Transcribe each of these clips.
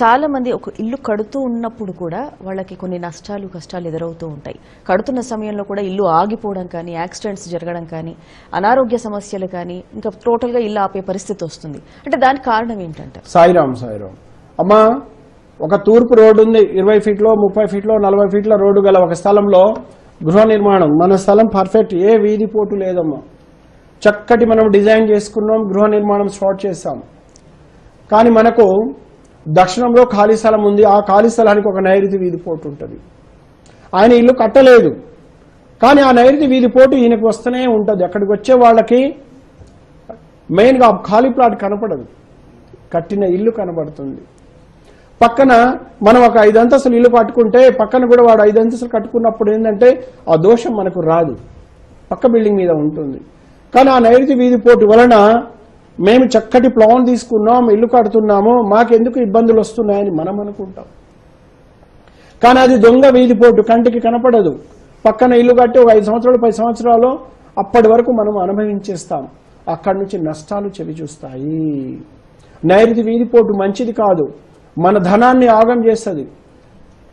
చాలా మంది ఒక ఇల్లు కడుతూ ఉన్నప్పుడు కూడా వాళ్ళకి కొన్ని నష్టాలు కష్టాలు ఎదురవుతూ ఉంటాయి. కడుతున్న సమయంలో కూడా ఇల్లు ఆగిపోవడం కానీ యాక్సిడెంట్స్ జరగడం కానీ అనారోగ్య సమస్యలు కానీ ఇంకా టోటల్గా ఇల్లు ఆపే పరిస్థితి వస్తుంది. అంటే దానికి కారణం ఏంటంటే? సాయిరామ్ సాయిరామ్ అమ్మా ఒక తూర్పు రోడ్డు ఉంది. ఇరవై ఫీట్లో ముప్పై ఫీట్లో నలభై ఫీట్ల రోడ్డు గల ఒక స్థలంలో గృహ నిర్మాణం. మన స్థలం పర్ఫెక్ట్ ఏ వీధి పోటు లేదమ్మా. చక్కటి మనం డిజైన్ చేసుకున్నాం గృహ నిర్మాణం స్టార్ట్ చేస్తాం కానీ మనకు దక్షిణంలో ఖాళీ స్థలం ఉంది. ఆ ఖాళీ స్థలానికి ఒక నైరుతి వీధి పోటు ఉంటుంది. ఆయన ఇల్లు కట్టలేదు. కానీ ఆ నైరుతి వీధి పోటు ఈయనకు వస్తూనే ఉంటుంది. అక్కడికి వచ్చే వాళ్ళకి మెయిన్గా ఖాళీ ప్లాట్ కనపడదు. కట్టిన ఇల్లు కనబడుతుంది. పక్కన మనం ఒక ఐదు అంతస్తులు ఇల్లు కట్టుకుంటే పక్కన కూడా వాడు ఐదు అంతస్తులు కట్టుకున్నప్పుడు ఏంటంటే ఆ దోషం మనకు రాదు. పక్క బిల్డింగ్ మీద ఉంటుంది. కానీ ఆ నైరుతి వీధి పోటు వలన మేము చక్కటి ప్లాన్ తీసుకున్నాం ఇల్లు కడుతున్నాము మాకెందుకు ఇబ్బందులు వస్తున్నాయని మనం అనుకుంటాం. కానీ అది దొంగ వీధి పోటు కంటికి కనపడదు. పక్కన ఇల్లు కట్టి ఒక ఐదు సంవత్సరాలు పది సంవత్సరాలు అప్పటి వరకు మనం అనుభవించేస్తాం. అక్కడి నుంచి నష్టాలు చెవి చూస్తాయి. నైరుతి వీధి పోటు మంచిది కాదు. మన ధనాన్ని ఆగం చేస్తుంది.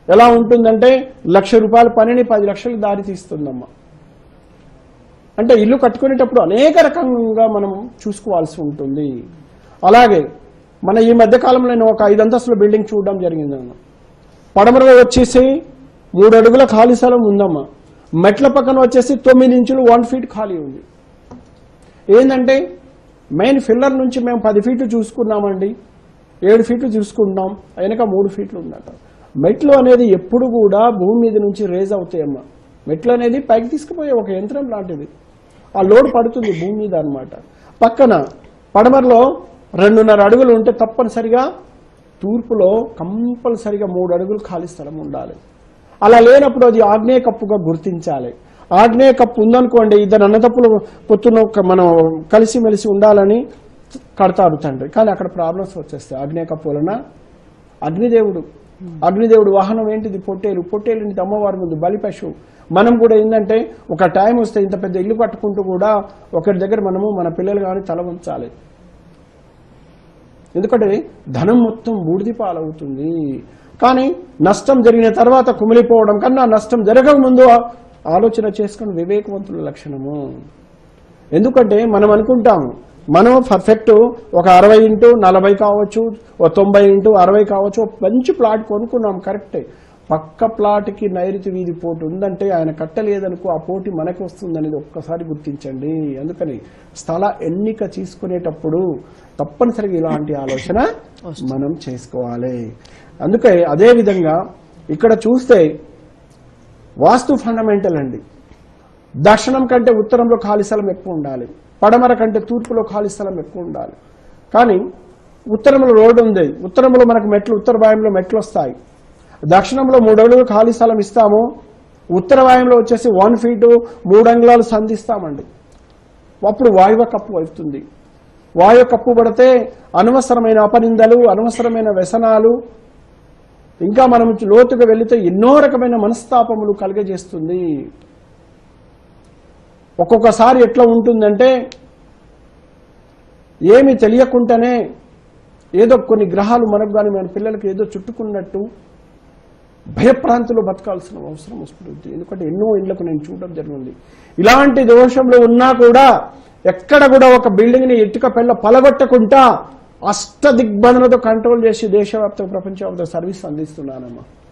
ఎలా ఉంటుందంటే లక్ష రూపాయల పనిని పది లక్షలు దారి తీస్తుందమ్మా అంటే ఇల్లు కట్టుకునేటప్పుడు అనేక రకంగా మనం చూసుకోవాల్సి ఉంటుంది. అలాగే మన ఈ మధ్య కాలంలో నేను ఒక ఐదు అంతస్తుల బిల్డింగ్ చూడడం జరిగింది అన్న. పడమరలో వచ్చేసి మూడు అడుగుల ఖాళీ స్థలం ఉందమ్మా. మెట్ల పక్కన వచ్చేసి తొమ్మిది ఇంచులు వన్ ఫీట్ ఖాళీ ఉంది. ఏంటంటే మెయిన్ ఫిల్లర్ నుంచి మేము పది ఫీట్లు చూసుకున్నామండి. ఏడు ఫీట్లు చూసుకుంటాం వెనక మూడు ఫీట్లు ఉందట. మెట్లు అనేది ఎప్పుడు కూడా భూమి మీద నుంచి రేజ్ అవుతాయమ్మా. మెట్లు అనేది పైకి తీసుకుపోయే ఒక యంత్రం లాంటిది. ఆ లోడ్ పడుతుంది భూమి మీద అనమాట పక్కన పడమరలో రెండున్నర అడుగులు ఉంటే తప్పనిసరిగా తూర్పులో కంపల్సరిగా మూడు అడుగులు ఖాళీ స్థలం ఉండాలి. అలా లేనప్పుడు అది ఆగ్నేయ కప్పుగా గుర్తించాలి. ఆగ్నేయ కప్పు ఉందనుకోండి ఇద్దరు అన్నదప్పులు పొత్తున మనం కలిసిమెలిసి ఉండాలని కడతారు తండ్రి. కానీ అక్కడ ప్రాబ్లమ్స్ వచ్చేస్తాయి. ఆగ్నేయ కప్పు వలన అగ్నిదేవుడు అగ్నిదేవుడు వాహనం ఏంటిది? పొట్టేలు. పొట్టేలు అమ్మవారి ముందు బలి పశువు. మనం కూడా ఏంటంటే ఒక టైం వస్తే ఇంత పెద్ద ఇల్లు కట్టుకుంటూ కూడా ఒకరి దగ్గర మనము మన పిల్లలు కానీ తల ఉంచాలి ఎందుకంటే ధనం మొత్తం బూడిది పాలవుతుంది. కానీ నష్టం జరిగిన తర్వాత కుమిలిపోవడం కన్నా నష్టం జరగక ముందు ఆలోచన చేసుకుని వివేకవంతుల లక్షణము. ఎందుకంటే మనం అనుకుంటాం మనం పర్ఫెక్ట్ ఒక అరవై ఇంటూ నలభై కావచ్చు ఓ తొంభై ఇంటూ అరవై కావచ్చు మంచి ప్లాట్ కొనుక్కున్నాం కరెక్టే పక్క ప్లాట్కి నైరుతి వీధి పోటీ ఉందంటే ఆయన కట్టలేదనుకో ఆ పోటీ మనకు వస్తుందనేది ఒక్కసారి గుర్తించండి. అందుకని స్థల ఎన్నిక తీసుకునేటప్పుడు తప్పనిసరిగా ఇలాంటి ఆలోచన మనం చేసుకోవాలి. అందుకే అదే విధంగా ఇక్కడ చూస్తే వాస్తు ఫండమెంటల్ అండి. దక్షిణం కంటే ఉత్తరంలో ఖాళీ స్థలం ఎక్కువ ఉండాలి. పడమర కంటే తూర్పులో ఖాళీ స్థలం ఎక్కువ ఉండాలి. కానీ ఉత్తరంలో రోడ్డు ఉంది. ఉత్తరంలో మనకు మెట్లు ఉత్తర వాయుంలో మెట్లు వస్తాయి. దక్షిణంలో మూడు అడుగులు ఖాళీ స్థలం ఇస్తాము. ఉత్తర వాయుంలో వచ్చేసి వన్ ఫీటు మూడు అంగుళాలు సంధిస్తామండి అప్పుడు వాయువ కప్పు అవుతుంది. వాయువ కప్పు పడితే అనవసరమైన అపనిందలు అనవసరమైన వ్యసనాలు ఇంకా మనం లోతుగా వెళితే ఎన్నో రకమైన మనస్తాపములు కలుగజేస్తుంది. ఒక్కొక్కసారి ఎట్లా ఉంటుందంటే ఏమి తెలియకుండానే ఏదో కొన్ని గ్రహాలు మనకు కానీ మన పిల్లలకి ఏదో చుట్టుకున్నట్టు భయప్రాంతిలో బతకాల్సిన అవసరం వస్తుంది. ఎందుకంటే ఎన్నో ఇళ్ళకు నేను చూడడం జరిగింది. ఇలాంటి దోషంలో ఉన్నా కూడా ఎక్కడ కూడా ఒక బిల్డింగ్ని ఇటుక పెళ్ళ పలగొట్టకుండా అష్ట దిగ్బంధనతో కంట్రోల్ చేసి దేశవ్యాప్త ప్రపంచవ్యాప్త సర్వీస్ అందిస్తున్నానమ్మా.